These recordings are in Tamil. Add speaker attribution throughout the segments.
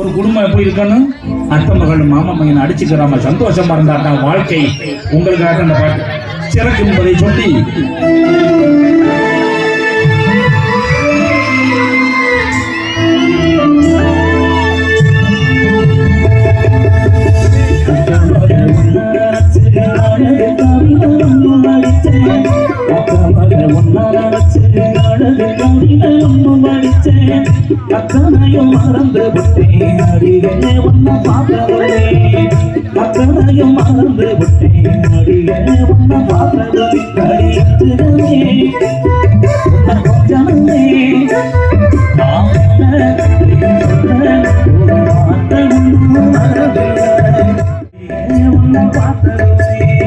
Speaker 1: ஒரு குடும்பம் எப்படி இருக்கணும் அத்த மகள் மாமா மகன் அடிச்சுக்கிறாம சந்தோஷமா இருந்தாட்டான் வாழ்க்கை. உங்களுக்காக அந்த பாட்டு சிறக்கு என்பதை சொல்லி.
Speaker 2: அத்தனையும் மறந்து விட்டேன். அடிகளே உன்னை பார்த்தவளே அத்தனையும் மறந்து விட்டேன். அடிகளே உன்னை பார்த்தது கடியத்துமே கொஞ்சமே நான் உன்னை பார்த்தவளே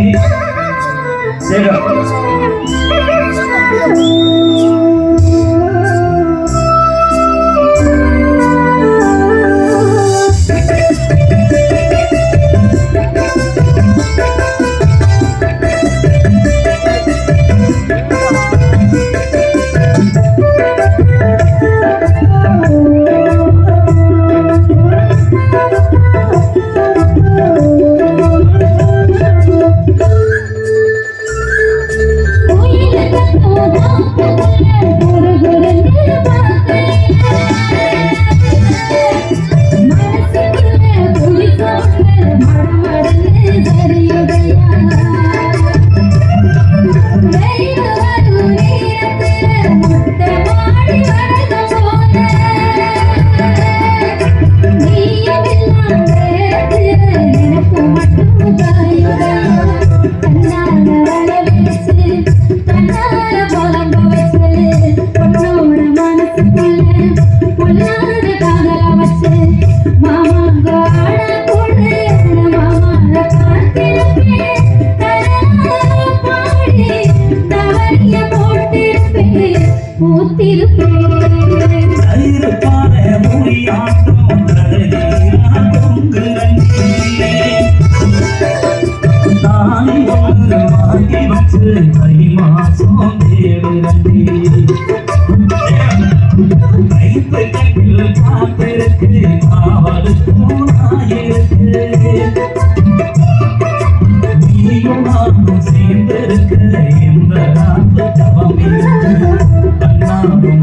Speaker 2: சேர்ந்திருக்க இந்த நாட்டு தவம்.